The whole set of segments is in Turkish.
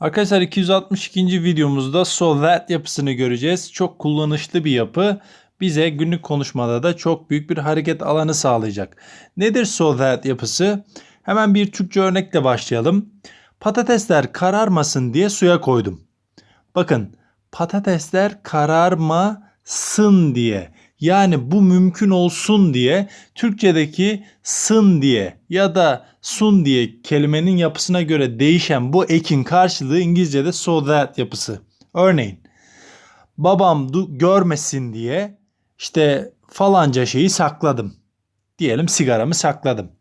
Arkadaşlar 262. videomuzda so that yapısını göreceğiz. Çok kullanışlı bir yapı. Bize günlük konuşmada da çok büyük bir hareket alanı sağlayacak. Nedir so that yapısı? Hemen bir Türkçe örnekle başlayalım. Patatesler kararmasın diye suya koydum. Bakın patatesler kararmasın diye yani bu mümkün olsun diye Türkçedeki sın diye ya da sun diye kelimenin yapısına göre değişen bu ekin karşılığı İngilizce'de so that yapısı. Örneğin babam du- görmesin diye işte falanca şeyi sakladım. Diyelim sigaramı sakladım.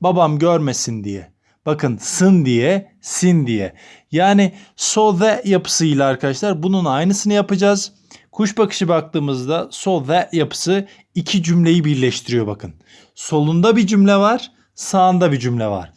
Babam görmesin diye. Bakın sın diye, sin diye. Yani so that yapısıyla arkadaşlar bunun aynısını yapacağız. Kuş bakışı baktığımızda so that yapısı iki cümleyi birleştiriyor bakın. Solunda bir cümle var, sağında bir cümle var.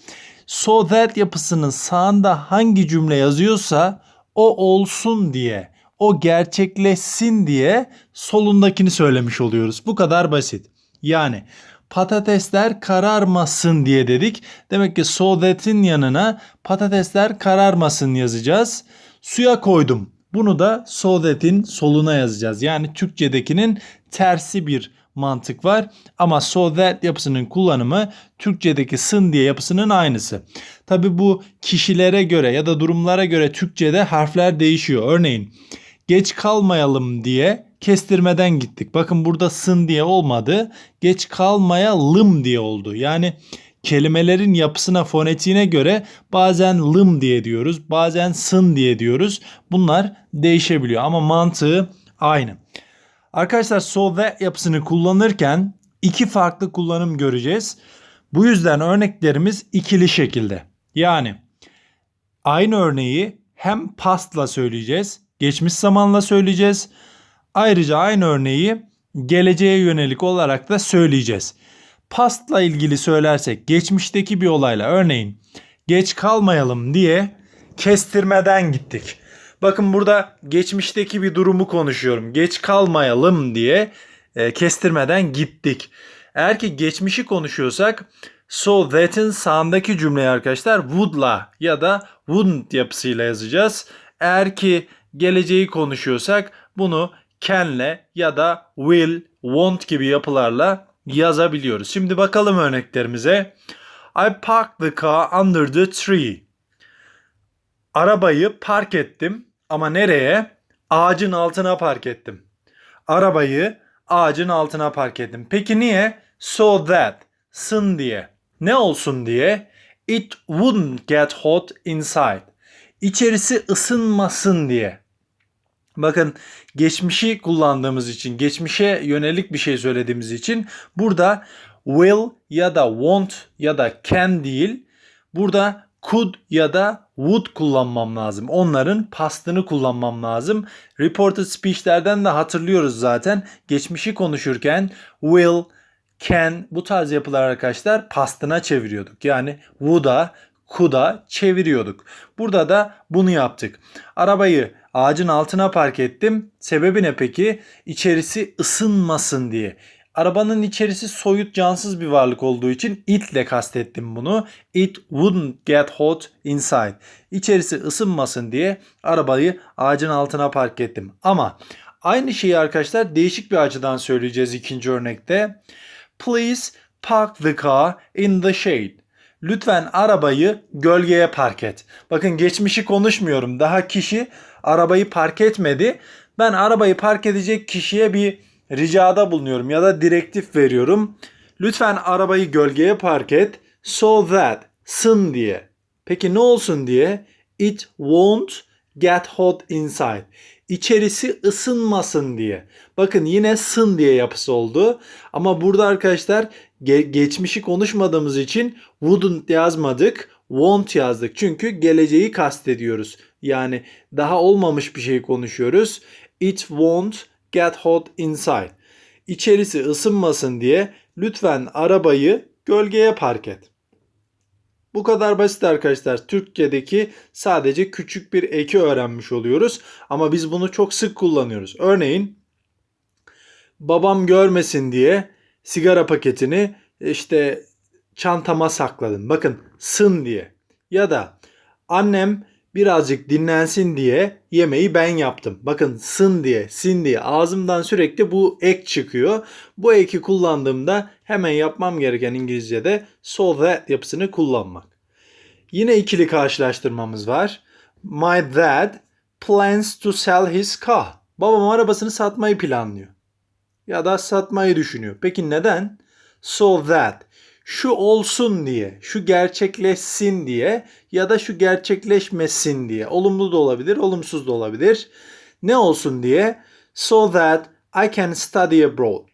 So that yapısının sağında hangi cümle yazıyorsa o olsun diye, o gerçekleşsin diye solundakini söylemiş oluyoruz. Bu kadar basit. Yani patatesler kararmasın diye dedik. Demek ki so that'in yanına patatesler kararmasın yazacağız. Suya koydum. Bunu da so that'in soluna yazacağız. Yani Türkçedekinin tersi bir mantık var. Ama so that yapısının kullanımı Türkçedeki sın diye yapısının aynısı. Tabi bu kişilere göre ya da durumlara göre Türkçede harfler değişiyor. Örneğin geç kalmayalım diye kestirmeden gittik. Bakın burada sın diye olmadı. Geç kalmayalım diye oldu. Yani kelimelerin yapısına, fonetiğine göre bazen lım diye diyoruz, bazen sın diye diyoruz. Bunlar değişebiliyor ama mantığı aynı. Arkadaşlar so that yapısını kullanırken iki farklı kullanım göreceğiz. Bu yüzden örneklerimiz ikili şekilde. Yani aynı örneği hem pastla söyleyeceğiz, geçmiş zamanla söyleyeceğiz. Ayrıca aynı örneği geleceğe yönelik olarak da söyleyeceğiz. Pastla ilgili söylersek geçmişteki bir olayla örneğin geç kalmayalım diye kestirmeden gittik. Bakın burada geçmişteki bir durumu konuşuyorum. Geç kalmayalım diye e, kestirmeden gittik. Eğer ki geçmişi konuşuyorsak so that'in sağındaki cümleyi arkadaşlar would'la ya da wouldn't yapısıyla yazacağız. Eğer ki geleceği konuşuyorsak bunu can'le ya da will, won't gibi yapılarla yazabiliyoruz. Şimdi bakalım örneklerimize. I parked the car under the tree. Arabayı park ettim ama nereye? Ağacın altına park ettim. Arabayı ağacın altına park ettim. Peki niye? So that, sın diye. Ne olsun diye? It wouldn't get hot inside. İçerisi ısınmasın diye. Bakın geçmişi kullandığımız için, geçmişe yönelik bir şey söylediğimiz için burada will ya da won't ya da can değil. Burada could ya da would kullanmam lazım. Onların pastını kullanmam lazım. Reported speech'lerden de hatırlıyoruz zaten. Geçmişi konuşurken will, can bu tarz yapılar arkadaşlar pastına çeviriyorduk. Yani would'a, could'a çeviriyorduk. Burada da bunu yaptık. Arabayı ağacın altına park ettim. Sebebi ne peki? İçerisi ısınmasın diye. Arabanın içerisi soyut cansız bir varlık olduğu için it ile kastettim bunu. It wouldn't get hot inside. İçerisi ısınmasın diye arabayı ağacın altına park ettim. Ama aynı şeyi arkadaşlar değişik bir açıdan söyleyeceğiz ikinci örnekte. Please park the car in the shade. Lütfen arabayı gölgeye park et. Bakın geçmişi konuşmuyorum. Daha kişi arabayı park etmedi. Ben arabayı park edecek kişiye bir ricada bulunuyorum ya da direktif veriyorum. Lütfen arabayı gölgeye park et so that sın diye. Peki ne olsun diye? It won't get hot inside. İçerisi ısınmasın diye. Bakın yine sın diye yapısı oldu. Ama burada arkadaşlar ge- geçmişi konuşmadığımız için wouldn't yazmadık. Won't yazdık. Çünkü geleceği kastediyoruz. Yani daha olmamış bir şey konuşuyoruz. It won't get hot inside. İçerisi ısınmasın diye lütfen arabayı gölgeye park et. Bu kadar basit arkadaşlar. Türkçedeki sadece küçük bir eki öğrenmiş oluyoruz. Ama biz bunu çok sık kullanıyoruz. Örneğin babam görmesin diye sigara paketini işte çantama sakladım. Bakın sın diye. Ya da annem birazcık dinlensin diye yemeği ben yaptım. Bakın sın diye, sin diye ağzımdan sürekli bu ek çıkıyor. Bu eki kullandığımda hemen yapmam gereken İngilizce'de so that yapısını kullanmak. Yine ikili karşılaştırmamız var. My dad plans to sell his car. Babam arabasını satmayı planlıyor. Ya da satmayı düşünüyor. Peki neden? So that şu olsun diye, şu gerçekleşsin diye ya da şu gerçekleşmesin diye. Olumlu da olabilir, olumsuz da olabilir. Ne olsun diye? So that I can study abroad.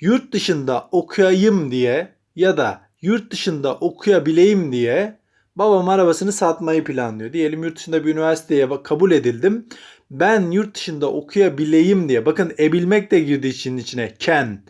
Yurt dışında okuyayım diye ya da yurt dışında okuyabileyim diye babam arabasını satmayı planlıyor. Diyelim yurt dışında bir üniversiteye kabul edildim. Ben yurt dışında okuyabileyim diye. Bakın ebilmek de girdi için içine. Can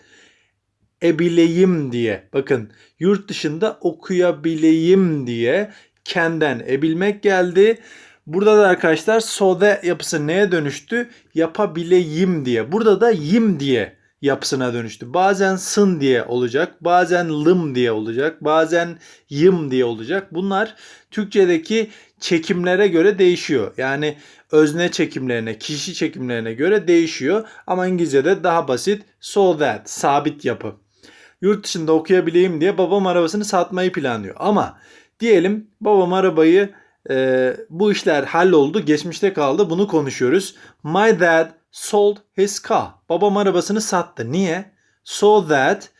ebileyim diye. Bakın yurt dışında okuyabileyim diye kenden ebilmek geldi. Burada da arkadaşlar so that yapısı neye dönüştü? Yapabileyim diye. Burada da yim diye yapısına dönüştü. Bazen sın diye olacak, bazen lım diye olacak, bazen yım diye olacak. Bunlar Türkçedeki çekimlere göre değişiyor. Yani özne çekimlerine, kişi çekimlerine göre değişiyor. Ama İngilizce'de daha basit so that, sabit yapı yurt dışında okuyabileyim diye babam arabasını satmayı planlıyor. Ama diyelim babam arabayı e, bu işler halloldu, geçmişte kaldı. Bunu konuşuyoruz. My dad sold his car. Babam arabasını sattı. Niye? So that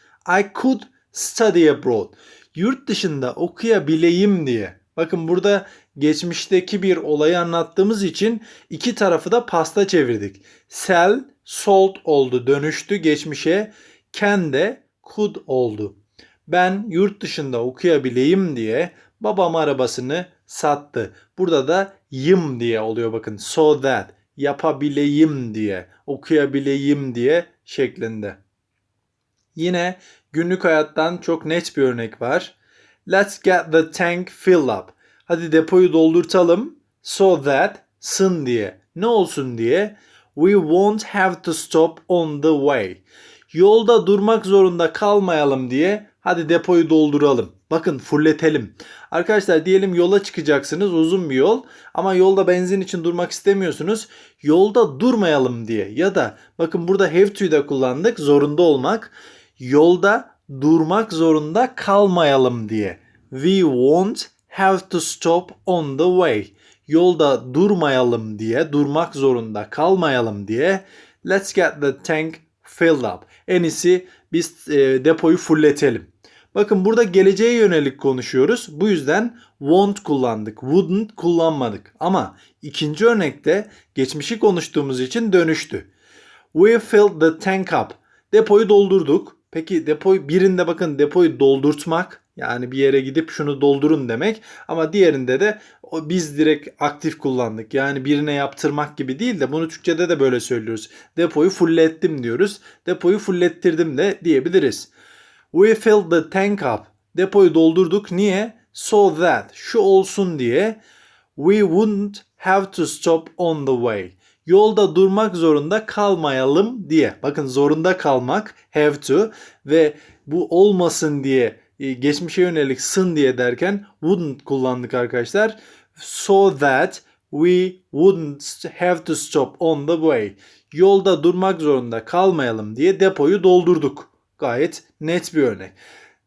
I could study abroad. Yurt dışında okuyabileyim diye. Bakın burada geçmişteki bir olayı anlattığımız için iki tarafı da pasta çevirdik. Sell, sold oldu, dönüştü geçmişe. Can de could oldu. Ben yurt dışında okuyabileyim diye babam arabasını sattı. Burada da yım diye oluyor bakın. So that yapabileyim diye, okuyabileyim diye şeklinde. Yine günlük hayattan çok net bir örnek var. Let's get the tank filled up. Hadi depoyu doldurtalım. So that sın diye. Ne olsun diye? We won't have to stop on the way yolda durmak zorunda kalmayalım diye hadi depoyu dolduralım. Bakın fulletelim. Arkadaşlar diyelim yola çıkacaksınız uzun bir yol ama yolda benzin için durmak istemiyorsunuz. Yolda durmayalım diye ya da bakın burada have to'yu da kullandık zorunda olmak. Yolda durmak zorunda kalmayalım diye. We won't have to stop on the way. Yolda durmayalım diye, durmak zorunda kalmayalım diye. Let's get the tank filled up. En iyisi biz e, depoyu fullletelim. Bakın burada geleceğe yönelik konuşuyoruz. Bu yüzden won't kullandık. Wouldn't kullanmadık. Ama ikinci örnekte geçmişi konuştuğumuz için dönüştü. We filled the tank up. Depoyu doldurduk. Peki depoyu birinde bakın depoyu doldurtmak yani bir yere gidip şunu doldurun demek. Ama diğerinde de biz direkt aktif kullandık. Yani birine yaptırmak gibi değil de bunu Türkçe'de de böyle söylüyoruz. Depoyu fullettim diyoruz. Depoyu fullettirdim de diyebiliriz. We filled the tank up. Depoyu doldurduk. Niye? So that şu olsun diye we wouldn't have to stop on the way. Yolda durmak zorunda kalmayalım diye. Bakın zorunda kalmak have to ve bu olmasın diye geçmişe yönelik sın diye derken wouldn't kullandık arkadaşlar. So that we wouldn't have to stop on the way. Yolda durmak zorunda kalmayalım diye depoyu doldurduk. Gayet net bir örnek.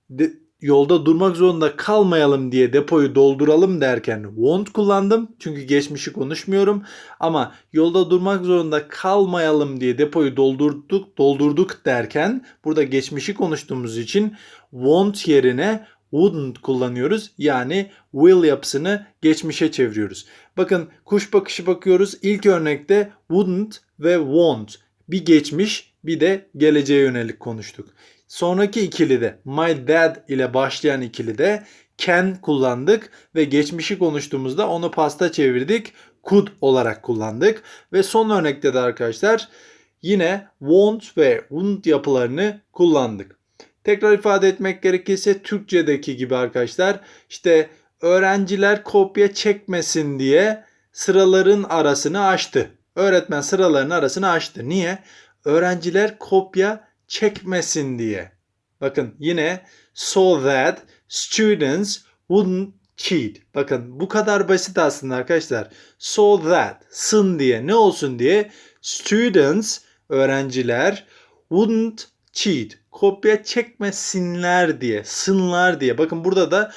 De, yolda durmak zorunda kalmayalım diye depoyu dolduralım derken won't kullandım. Çünkü geçmişi konuşmuyorum. Ama yolda durmak zorunda kalmayalım diye depoyu doldurduk, doldurduk derken burada geçmişi konuştuğumuz için won't yerine wouldn't kullanıyoruz. Yani will yapısını geçmişe çeviriyoruz. Bakın kuş bakışı bakıyoruz. İlk örnekte wouldn't ve won't bir geçmiş bir de geleceğe yönelik konuştuk. Sonraki ikilide my dad ile başlayan ikilide can kullandık ve geçmişi konuştuğumuzda onu pasta çevirdik. Could olarak kullandık. Ve son örnekte de arkadaşlar yine won't ve wouldn't yapılarını kullandık. Tekrar ifade etmek gerekirse Türkçedeki gibi arkadaşlar işte öğrenciler kopya çekmesin diye sıraların arasını açtı. Öğretmen sıraların arasını açtı. Niye? Öğrenciler kopya çekmesin diye. Bakın yine so that students wouldn't cheat. Bakın bu kadar basit aslında arkadaşlar. So that sın diye ne olsun diye students öğrenciler wouldn't cheat. Kopya çekmesinler diye, sınlar diye. Bakın burada da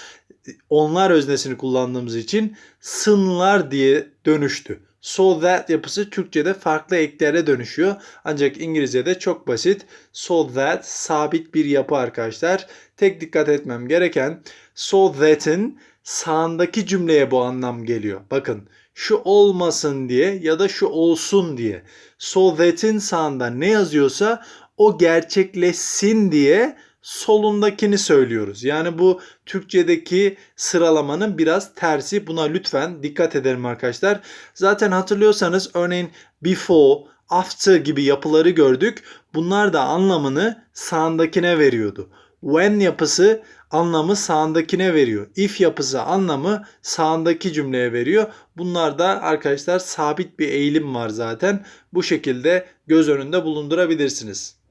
onlar öznesini kullandığımız için sınlar diye dönüştü. So that yapısı Türkçe'de farklı eklere dönüşüyor. Ancak İngilizce'de çok basit. So that sabit bir yapı arkadaşlar. Tek dikkat etmem gereken so that'in sağındaki cümleye bu anlam geliyor. Bakın şu olmasın diye ya da şu olsun diye. So that'in sağında ne yazıyorsa o gerçekleşsin diye solundakini söylüyoruz. Yani bu Türkçedeki sıralamanın biraz tersi. Buna lütfen dikkat edelim arkadaşlar. Zaten hatırlıyorsanız örneğin before, after gibi yapıları gördük. Bunlar da anlamını sağındakine veriyordu. When yapısı anlamı sağındakine veriyor. If yapısı anlamı sağındaki cümleye veriyor. Bunlar da arkadaşlar sabit bir eğilim var zaten. Bu şekilde göz önünde bulundurabilirsiniz.